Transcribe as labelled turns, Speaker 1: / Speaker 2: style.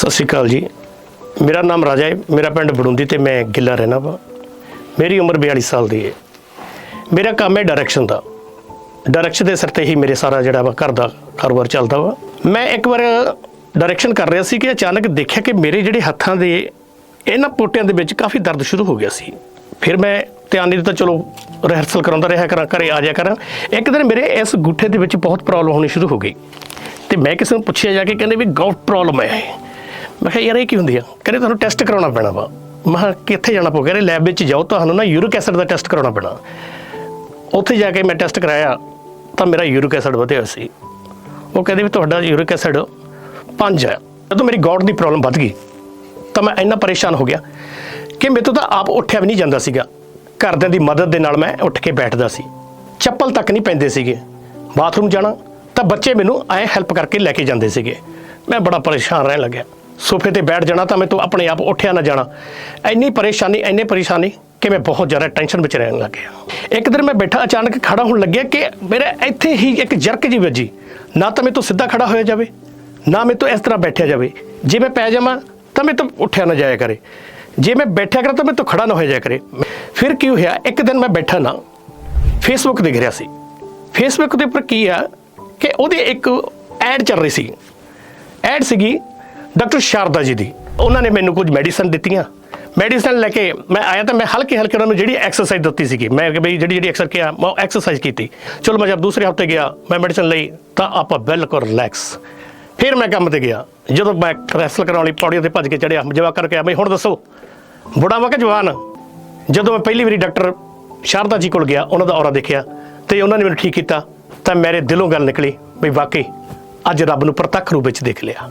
Speaker 1: ਸਤਿ ਸ਼੍ਰੀ ਅਕਾਲ ਜੀ। ਮੇਰਾ ਨਾਮ ਰਾਜਾ ਹੈ। ਮੇਰਾ ਪਿੰਡ ਬੜੁੰਦੀ ਤੇ ਮੈਂ ਗਿੱਲਾ ਰਹਿਣਾ ਵਾ। ਮੇਰੀ ਉਮਰ 42 ਸਾਲ ਦੀ ਹੈ। ਮੇਰਾ ਕੰਮ ਹੈ ਡਾਇਰੈਕਸ਼ਨ ਦਾ। ਡਾਇਰੈਕਸ਼ਨ ਦੇ ਸਿਰ ਤੇ ਹੀ ਮੇਰੇ ਸਾਰਾ ਜਿਹੜਾ ਵਾ ਘਰ ਦਾ ਕਾਰੋਬਾਰ ਚੱਲਦਾ ਵਾ। ਮੈਂ ਇੱਕ ਵਾਰ ਡਾਇਰੈਕਸ਼ਨ ਕਰ ਰਿਹਾ ਸੀ ਕਿ ਅਚਾਨਕ ਦੇਖਿਆ ਕਿ ਮੇਰੇ ਜਿਹੜੇ ਹੱਥਾਂ ਦੇ ਇਹਨਾਂ ਪੋਟਿਆਂ ਦੇ ਵਿੱਚ ਕਾਫੀ ਦਰਦ ਸ਼ੁਰੂ ਹੋ ਗਿਆ ਸੀ। ਫਿਰ ਮੈਂ ਧਿਆਨ ਨਹੀਂ ਦਿੱਤਾ, ਚਲੋ ਰਿਹਰਸਲ ਕਰਾਉਂਦਾ ਰਿਹਾ ਕਰਾਂ, ਘਰੇ ਆ ਜਾਇਆ ਕਰਾਂ। ਇੱਕ ਦਿਨ ਮੇਰੇ ਇਸ ਗੁੱਠੇ ਦੇ ਵਿੱਚ ਬਹੁਤ ਪ੍ਰੋਬਲਮ ਹੋਣੀ ਸ਼ੁਰੂ ਹੋ ਗਈ। ਤੇ ਮੈਂ ਕਿਸੇ ਨੂੰ ਪੁੱਛਿਆ ਜਾ ਕੇ ਕਹਿੰਦੇ ਵੀ ਗਾਊਟ ਪ੍ਰੋਬਲਮ ਹੈ ਮੈਂ ਕਿਹਾ, ਯਾਰ, ਇਹ ਕੀ ਹੁੰਦੀ ਆ? ਕਹਿੰਦੇ ਤੁਹਾਨੂੰ ਟੈਸਟ ਕਰਾਉਣਾ ਪੈਣਾ ਵਾ। ਮੈਂ ਕਿਹਾ, ਕਿੱਥੇ ਜਾਣਾ ਪਊਗਾ ਕਹਿੰਦੇ ਲੈਬ ਵਿੱਚ ਜਾਓ, ਤੁਹਾਨੂੰ ਨਾ ਯੂਰਿਕ ਐਸਿਡ ਦਾ ਟੈਸਟ ਕਰਾਉਣਾ ਪੈਣਾ। ਉੱਥੇ ਜਾ ਕੇ ਮੈਂ ਟੈਸਟ ਕਰਾਇਆ, ਤਾਂ ਮੇਰਾ ਯੂਰਿਕ ਐਸਿਡ ਵਧਿਆ ਹੋਇਆ ਸੀ। ਉਹ ਕਹਿੰਦੇ ਵੀ ਤੁਹਾਡਾ ਯੂਰਿਕ ਐਸਿਡ 5 ਹੈ। ਜਦੋਂ ਮੇਰੀ ਗੌਟ ਦੀ ਪ੍ਰੋਬਲਮ ਵੱਧ ਗਈ, ਤਾਂ ਮੈਂ ਇੰਨਾ ਪਰੇਸ਼ਾਨ ਹੋ ਗਿਆ ਕਿ ਮੇਰੇ ਤੋਂ ਤਾਂ ਆਪ ਉੱਠਿਆ ਵੀ ਨਹੀਂ ਜਾਂਦਾ ਸੀਗਾ। ਘਰਦਿਆਂ ਦੀ ਮਦਦ ਦੇ ਨਾਲ ਮੈਂ ਉੱਠ ਕੇ ਬੈਠਦਾ ਸੀ। ਚੱਪਲ ਤੱਕ ਨਹੀਂ ਪੈਂਦੇ ਸੀਗੇ। ਬਾਥਰੂਮ ਜਾਣਾ, ਤਾਂ ਬੱਚੇ ਮੈਨੂੰ ਐ ਹੈਲਪ ਕਰਕੇ ਲੈ ਕੇ ਜਾਂਦੇ ਸੀਗੇ। ਮੈਂ ਬੜਾ ਪਰੇਸ਼ਾਨ ਰਹਿਣ ਲੱਗਿਆ। ਸੋਫੇ ਤੇ ਬੈਠ ਜਾਣਾ ਤਾਂ ਮੈਂ ਤੋਂ ਆਪਣੇ ਆਪ ਉੱਠਿਆ ਨਾ ਜਾਣਾ। ਇੰਨੀ ਪਰੇਸ਼ਾਨੀ ਇੰਨੀ ਪਰੇਸ਼ਾਨੀ ਕਿ ਮੈਂ ਬਹੁਤ ਜ਼ਿਆਦਾ ਟੈਨਸ਼ਨ ਵਿੱਚ ਰਹਿਣ ਲੱਗ ਗਿਆ। ਇੱਕ ਦਿਨ ਮੈਂ ਬੈਠਾ, ਅਚਾਨਕ ਖੜਾ ਹੋਣ ਲੱਗਿਆ ਕਿ ਮੇਰੇ ਇੱਥੇ ਹੀ ਇੱਕ ਜਰਕ ਜੀ ਵੱਜੀ। ਨਾ ਤਾਂ ਮੈਂ ਤੋਂ ਸਿੱਧਾ ਖੜਾ ਹੋਇਆ ਜਾਵੇ, ਨਾ ਮੈਂ ਤੋਂ ਇਸ ਤਰ੍ਹਾਂ ਬੈਠਿਆ ਜਾਵੇ। ਜੇ ਮੈਂ ਪੈ ਜਾਵਾਂ ਤਾਂ ਮੈਂ ਤੋਂ ਉੱਠਿਆ ਨਾ ਜਾਇਆ ਕਰੇ। ਜੇ ਮੈਂ ਬੈਠਿਆ ਕਰਾਂ ਤਾਂ ਮੈਂ ਤੋਂ ਖੜਾ ਨਾ ਹੋਇਆ ਜਾਇਆ ਕਰੇ। ਫਿਰ ਕੀ ਹੋਇਆ, ਇੱਕ ਦਿਨ ਮੈਂ ਬੈਠਾ ਨਾ ਫੇਸਬੁੱਕ ਦੇਖ ਰਿਹਾ ਸੀ। ਫੇਸਬੁੱਕ ਦੇ ਉੱਪਰ ਕੀ ਆ ਕਿ ਉਹਦੇ ਇੱਕ ਐਡ ਚੱਲ ਰਹੀ ਸੀ। ਐਡ ਸੀਗੀ ਡਾਕਟਰ ਸ਼ਾਰਦਾ ਜੀ ਦੀ। ਉਹਨਾਂ ਨੇ ਮੈਨੂੰ ਕੁਝ ਮੈਡੀਸਨ ਦਿੱਤੀਆਂ। ਮੈਡੀਸਨ ਲੈ ਕੇ ਮੈਂ ਆਇਆ ਤਾਂ ਮੈਂ ਹਲਕੇ ਹਲਕੇ ਉਹਨਾਂ ਨੂੰ ਜਿਹੜੀ ਐਕਸਰਸਾਈਜ਼ ਦਿੱਤੀ ਸੀਗੀ। ਮੈਂ ਕਿ ਬਈ ਜਿਹੜੀ ਜਿਹੜੀ ਐਕਸਰ ਕਿਹਾ, ਮੈਂ ਐਕਸਰਸਾਈਜ਼ ਕੀਤੀ। ਚਲੋ ਮੈਂ ਜਦ ਦੂਸਰੇ ਹਫ਼ਤੇ ਗਿਆ, ਮੈਂ ਮੈਡੀਸਨ ਲਈ, ਤਾਂ ਆਪਾਂ ਬਿਲਕੁਲ ਰਿਲੈਕਸ ਫਿਰ ਮੈਂ ਕੰਮ ਤੇ ਗਿਆ। ਜਦੋਂ ਮੈਂ ਰੈਸਲ ਕਰਾਉਣ ਲਈ ਪੌੜੀਆਂ ਤੇ ਭੱਜ ਕੇ ਚੜਿਆ ਜਵਾਬ ਕਰਕੇ ਆ ਬਈ ਹੁਣ ਦੱਸੋ ਬੁੜਾ ਵਾ ਕਿ ਜਵਾਨ? ਜਦੋਂ ਮੈਂ ਪਹਿਲੀ ਵਾਰੀ ਡਾਕਟਰ ਸ਼ਾਰਦਾ ਜੀ ਕੋਲ ਗਿਆ, ਉਹਨਾਂ ਦਾ ਔਰਾ ਦੇਖਿਆ, ਤੇ ਉਹਨਾਂ ਨੇ ਮੈਨੂੰ ਠੀਕ ਕੀਤਾ, ਤਾਂ ਮੇਰੇ ਦਿਲੋਂ ਗੱਲ ਨਿਕਲੀ, ਬਈ ਵਾਕਈ, ਅੱਜ ਰੱਬ ਨੂੰ ਪ੍ਰਤੱਖ ਰੂਪ ਵਿੱਚ ਦੇਖ ਲਿਆ।